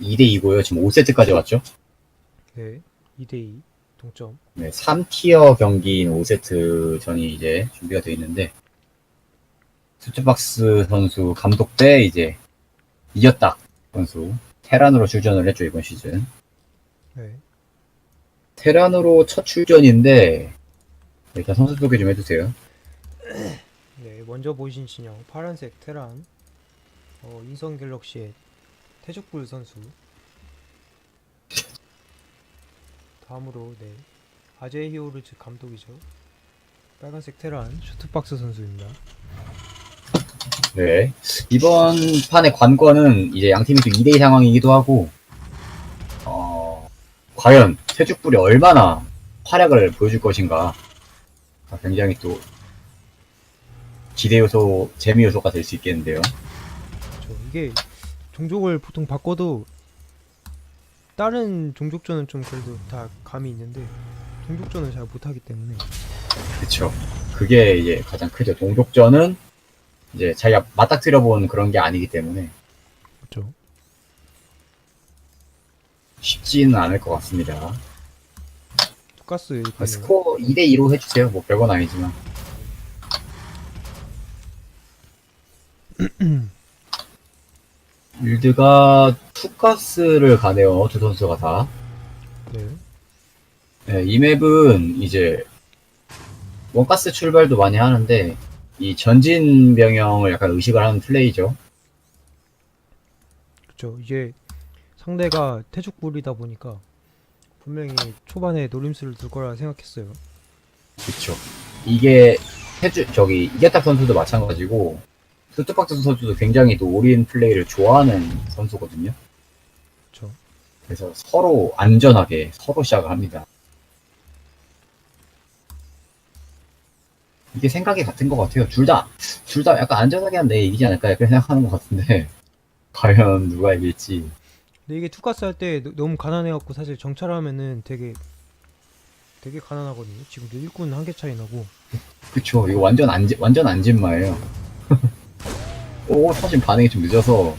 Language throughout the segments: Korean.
2대2고요. 지금 5세트까지 왔죠. 네. 2대2 동점. 네, 3티어 경기인 5세트 전이 이제 준비가 되어 있는데, 수트박스 선수 감독 때 이제 이겼다 선수 테란으로 출전을 했죠, 이번 시즌. 네. 테란으로 첫 출전인데, 일단 선수 소개 좀 해주세요. 네. 먼저 보이신 진영 파란색 테란. 어, 인성 갤럭시의 태적불 선수. 다음으로 네. 아제이 히오르즈 감독이죠. 빨간색 테란 슈트박스 선수입니다. 네. 이번 판의 관건은 이제 양 팀이 또 2대2 상황이기도 하고, 어, 과연 세죽불이 얼마나 활약을 보여줄 것인가. 아, 굉장히 또 기대 요소, 재미 요소가 될 수 있겠는데요. 저 이게 종족을 보통 바꿔도 다른 종족전은 좀 그래도 다 감이 있는데 종족전은 잘 못하기 때문에 그쵸. 그게 이제 가장 크죠. 동족전은 이제 자기가 맞닥뜨려 본 그런 게 아니기 때문에 그렇죠. 쉽지는 않을 것 같습니다. 이렇게 아, 스코어 2대2로 해주세요. 뭐 별건 아니지만. 빌드가 투가스를 가네요. 두 선수가 다. 네. 네, 이 맵은 이제 원가스 출발도 많이 하는데 이 전진 병영을 약간 의식을 하는 플레이죠. 그렇죠. 이게 상대가 태죽불이다 보니까 분명히 초반에 노림수를 둘 거라 생각했어요. 그쵸. 이게 해주 저기 이게탁 선수도 마찬가지고 스투박스 선수도 굉장히 또 올인 플레이를 좋아하는 선수거든요. 그렇죠. 그래서 서로 안전하게 서로 시작을 합니다. 이게 생각이 같은 것 같아요. 둘 다, 둘 다 약간 안전하게 하면 내 이기지 않을까 약간 생각하는 것 같은데, 과연 누가 이길지. 근데 이게 투가스 할 때 너무 가난해갖고 사실 정찰하면은 되게 되게 가난하거든요. 지금도 일꾼 한 개 차이 나고 그쵸. 이거 완전 안, 완전 안진마예요. 오, 사실 반응이 좀 늦어서,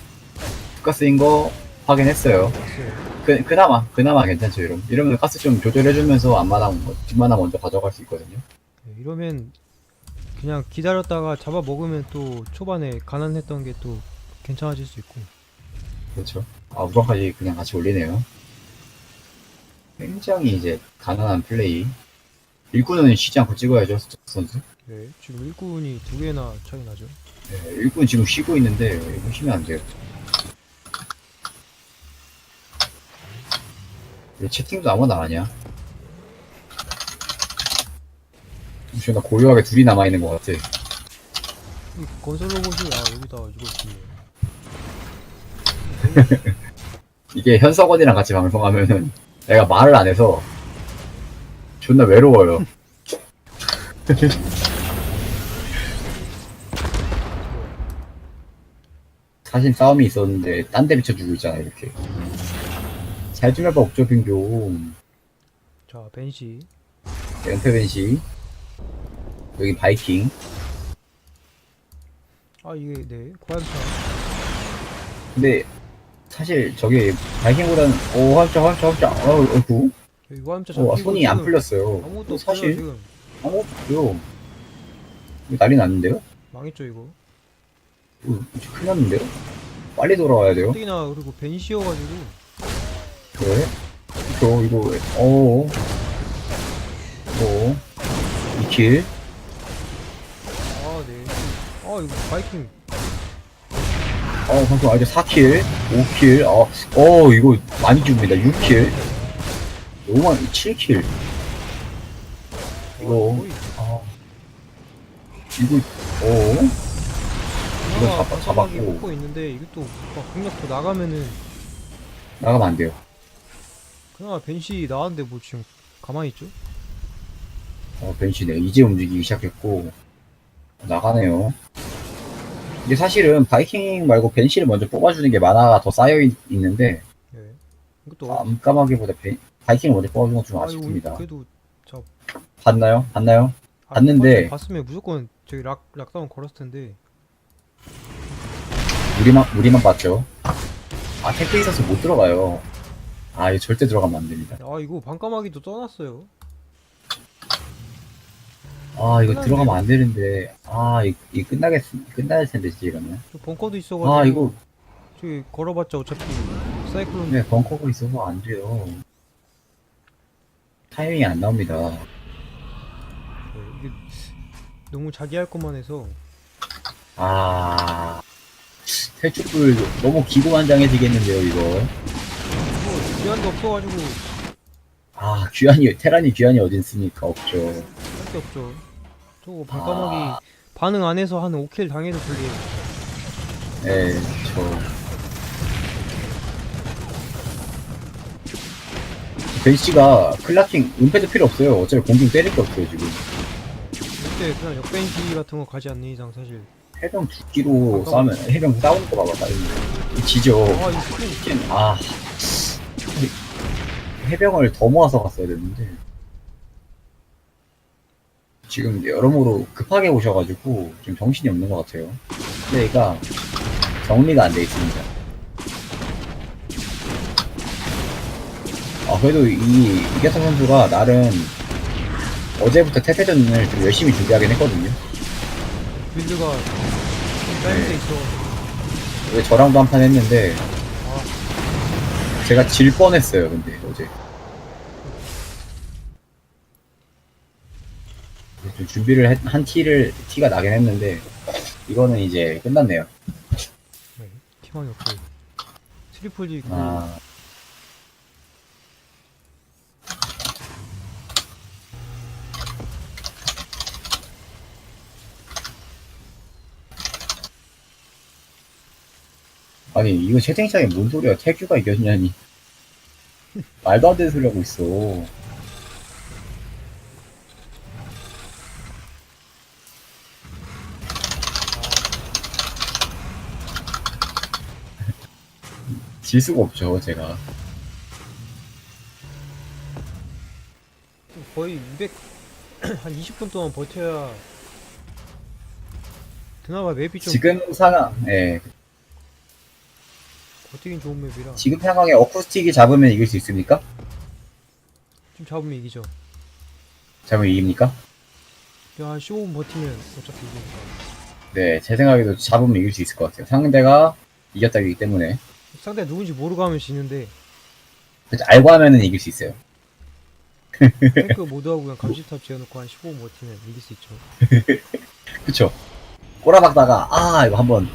가스인 거 확인했어요. 했어요. 그, 그나마, 그나마 괜찮죠, 이러면. 이러면 가스 좀 조절해주면서 앞마당, 뭐, 뒷마당 먼저 가져갈 수 있거든요. 네, 이러면 그냥 기다렸다가 잡아 먹으면 또 초반에 가난했던 게 또 괜찮아질 수 있고 그렇죠. 아, 우선까지 그냥 같이 올리네요. 굉장히 이제 가난한 플레이. 일꾼은 쉬지 않고 찍어야죠, 선수. 네, 지금 일꾼이 두 개나 차이 나죠. 네, 일꾼 지금 쉬고 있는데, 이거 쉬면 안 돼요. 왜 채팅도 아무나 안 하냐? 무슨 나 고요하게 둘이 남아 있는 것 같아. 이 건설 로봇이 아 여기다 이거 있네. 이게 현석원이랑 같이 방송하면은 내가 말을 안 해서 존나 외로워요. 사실 싸움이 있었는데 딴 데 비춰주고 있잖아 이렇게. 잘 좀 해봐 옥조빙 좀. 자 벤시 연패 벤시. 여기 바이킹. 아 이게 네 고함차 근데 사실 저기 바이킹보다는 오 화염차 화염차 화염차 어 어구 여기 고함차 어, 손이 안 풀렸어요. 아무것도 또 없어요 사실 지금 아무것도 없어요. 이거 난리 났는데요? 망했죠 이거. 어, 이제 큰일 났는데요? 빨리 돌아와야 돼요? 특히나 그리고 벤시여가지고 왜? 이거, 이거, 왜? 어어. 어. 2킬. 아 네. 아 이거 바이킹 어, 방금 아직 4킬. 5킬. 어, 어, 이거 많이 줍니다. 6킬. 너무 많이, 7킬. 이거, 거의 아. 이거, 어. 이거 하나가 잡- 반사막이 잡았고. 먹고 있는데 이것도 막 공략 더 나가면은 나가면 안 돼요. 그나마 벤시 나왔는데 뭐 지금 가만히 있죠? 어, 벤시네. 이제 움직이기 시작했고, 나가네요. 이게 사실은 바이킹 말고 벤시를 먼저 뽑아주는 게 만화가 더 쌓여 있, 는데 네. 이것도 어- 깜깜하기보다 벤, 바이킹을 먼저 뽑아주는 건 좀 아, 이거 아쉽습니다. 그래도 저 봤나요? 봤나요? 아, 봤는데. 봤- 봤으면 무조건 저기 락 락다운 걸었을 텐데 우리만, 우리만 봤죠. 아, 탱크 있어서 못 들어가요. 아, 이거 절대 들어가면 안 됩니다. 아 이거 반까마귀도 떠났어요. 아, 이거 끝났네요. 들어가면 안 되는데. 아, 이, 이 끝나겠, 끝날 텐데, 진짜 이러면. 저 벙커도 있어가지고. 아, 이거, 저기 걸어봤자 어차피 사이클론. 네, 벙커가 있어서 안 돼요. 타이밍이 안 나옵니다. 네, 이게 너무 자기 할 것만 해서 아, 탈출불 너무 기고만장해지겠는데요, 이거. 뭐 기한도 없어가지고 아, 귀환이, 테란이 귀환이 어디 있습니까? 없죠. 할 게 없죠. 저거 반까마귀 아. 반응 안 해서 한 5킬 당해도 불리해요. 네, 저. 벤씨가 클라킹, 은패도 필요 없어요. 어차피 공중 때릴 게 없어요, 지금. 이때 그냥 역벤시 같은 거 가지 않는 이상 사실. 해병 두 끼로 싸우면, 해병 싸우는 거 봐봐, 빨리. 지죠. 아, 이 아. 해병을 더 모아서 갔어야 됐는데. 지금 여러모로 급하게 오셔가지고, 좀 정신이 없는 것 같아요. 플레이가 정리가 안 돼 있습니다. 아, 그래도 이, 이계타 선수가 나름 어제부터 태세전을 좀 열심히 준비하긴 했거든요. 빌드가 네. 왜 저랑도 한 판 했는데, 아, 제가 질 뻔했어요, 근데, 어제. 좀 준비를 했- 한 티를, 티가 나긴 했는데, 이거는 이제 끝났네요. 네. 희망이 없어요. 트리플도 있고. 아. 아니, 이거 채팅창에 뭔 소리야? 태규가 이겼냐니. 말도 안 되는 소리 하고 있어. 질 수가 없죠, 제가. 거의 200, 한 20분 동안 버텨야 그나마 맵이 좀 지금 상황, 예, 버티긴 좋은 맵이라 지금 상황에 어쿠스틱이 잡으면 이길 수 있습니까? 좀 잡으면 이기죠. 잡으면 이깁니까? 야, 15분 버티면 어차피 이기니까. 네, 제 생각에도 잡으면 이길 수 있을 것 같아요. 상대가 이겼다기 때문에. 상대 누군지 모르고 하면 지는데 그래서 알고 하면은 이길 수 있어요. 탱크 모드하고 그냥 감시탑 지어놓고 한 15분 버티면 이길 수 있죠. 그쵸? 꼬라박다가, 아, 이거 한번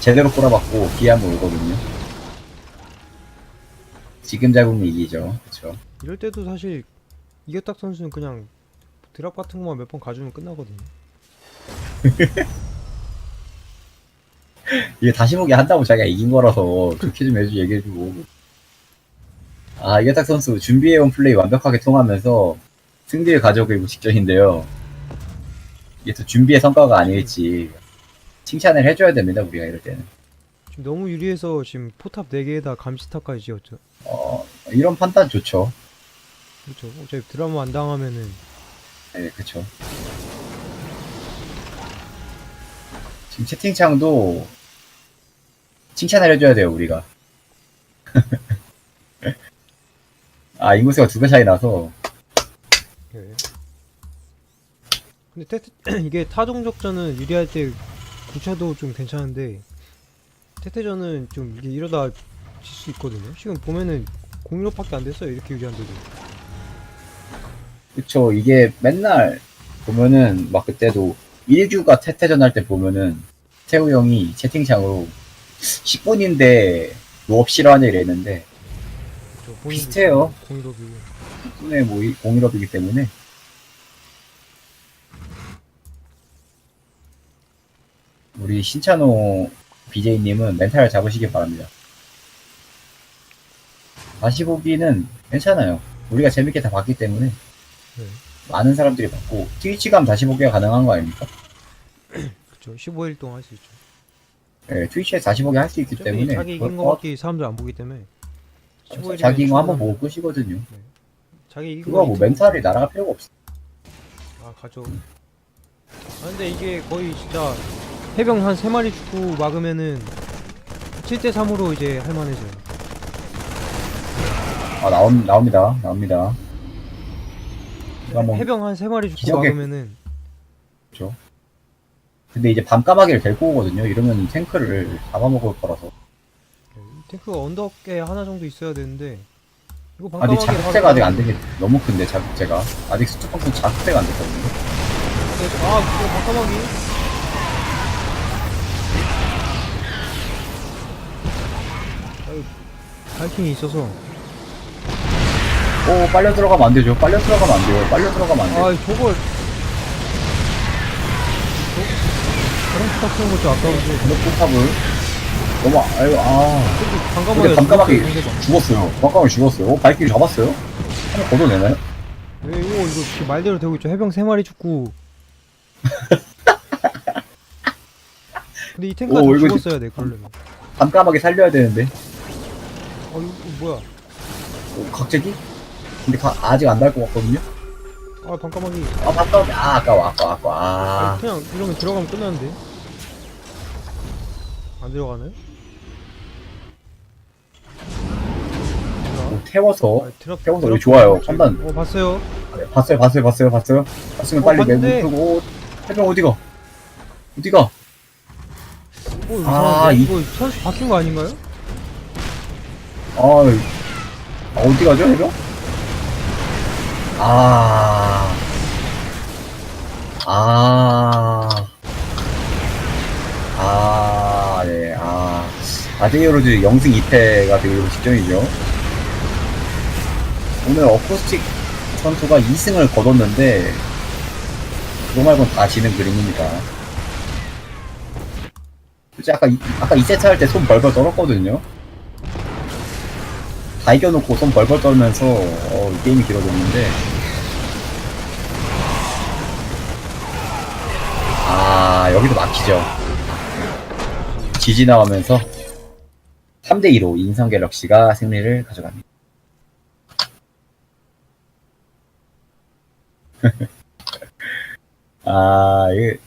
제대로 꼬라박고 기회 한번 오거든요. 지금 잡으면 이기죠. 그쵸? 이럴 때도 사실 이겼딱 선수는 그냥 드랍 같은 것만 몇 번 가주면 끝나거든요. 이게 다시 보기 한다고 자기가 이긴 거라서 좋게 좀 해주, 얘기해주고. 아, 이게딱 선수 준비해온 플레이 완벽하게 통하면서 승리를 가져오기 직전인데요. 이게 또 준비의 성과가 아니겠지. 칭찬을 해줘야 됩니다, 우리가 이럴 때는. 너무 유리해서 지금 포탑 4개에다 감시탑까지 지었죠. 어, 이런 판단 좋죠. 그렇죠. 어차피 드라마 안 당하면은 네, 그쵸. 지금 채팅창도 칭찬을 해줘야 돼요, 우리가. 아, 인구수가 두 배 차이 나서, 예. 근데 테, 이게 타종적전은 유리할 때 구차도 좀 괜찮은데 태태전은 좀 이게 이러다 질 수 있거든요. 지금 보면은 공유로밖에 안 됐어요. 이렇게 유리한 데도. 그쵸. 이게 맨날 보면은, 막 그때도 1규가 태태전 할 때 보면은, 태우 형이 채팅창으로 10분인데 노업 싫어하냐 이랬는데, 저 본인도 비슷해요. 공유로비고. 10분에 뭐, 공일업이기 때문에, 우리 신찬호 BJ님은 멘탈을 잡으시기 바랍니다. 다시 보기는 괜찮아요. 우리가 재밌게 다 봤기 때문에 네. 많은 사람들이 봤고 트위치 감 다시 보기가 가능한 거 아닙니까? 그쵸. 15일 동안 할 수 있죠. 네, 트위치에 다시 보기 할 수 있기 어차피 때문에 자기 이긴 거밖에 사람들 안 보기 때문에. 어, 15일이면 자기 이거 한번 보고 끝이거든요. 자기 이긴 그거 거뭐 멘탈이 날아갈 필요가 없어. 아 가죠. 아 근데 이게 거의 진짜 해병 한 3마리 죽고 막으면은 7대 3으로 이제 할만해져요. 아, 나옵, 나옵니다. 나옵니다. 한번 해병 한세 마리 죽고 기적의- 막으면은 근데 이제 밤까마귀를 데리고 오거든요. 이러면 탱크를 잡아먹을 거라서. 탱크가 언덕에 하나 정도 있어야 되는데 이거 아직 반까마귀 자극제가 아직 안 되게 너무 큰데, 자극제가. 아직 수축방송 자극제가 안 됐거든요. 아 이거 반까마귀 아유, 바이킹이 있어서 오, 빨려 들어가면 안 되죠. 빨려 들어가면 안 돼요. 빨려 들어가면 안 돼요. 아 저걸 저런 부탁 쓰는 것도 아까운데 근데 포탑을. 너무, 아유, 아. 근데 밤까마귀 죽었어요. 밤까마귀 죽었어요. 어, 발길 잡았어요? 한번 걷어내나요? 왜 이거 이거 지금 말대로 되고 있죠 해병 세 마리 죽고 근데 이 탱크가 오, 좀 이거 죽었어야 돼 그러려면 밤까마귀 살려야 되는데. 어 이거, 이거 뭐야 오, 각재기? 근데 가, 아직 안 날 것 같거든요? 아 반까마귀 아, 밤까마귀. 아, 아까워, 아까워, 아까워. 아. 아니, 그냥 이러면 들어가면 끝나는데 안 들어가나요? 오, 태워서. 아, 드랍, 태워서 드랍 여기 좋아요. 판단. 어 봤어요 네, 봤어요, 봤어요, 봤어요, 봤어요. 봤으면 어, 빨리 봤는데. 내고 끄고. 해병 어디가? 어디가? 어 이상한데 아, 이- 이거 선수 바뀐 거 아닌가요? 아, 아, 어디 가죠, 해병? 아. 아. 아, 네, 아. 아제이로즈 영승 2패가 되기로 직전이죠. 오늘 어쿠스틱 선수가 2승을 거뒀는데, 그거 말고는 다 지는 그림입니다. 솔직히 아까, 이- 아까 2세트 할 때 손 벌벌 떨었거든요. 다 이겨놓고 손 벌벌 떨면서 어, 이 게임이 길어졌는데. 아 여기도 막히죠. 지지 나오면서 3대2로 인성 갤럭시가 승리를 가져갑니다. 아 이게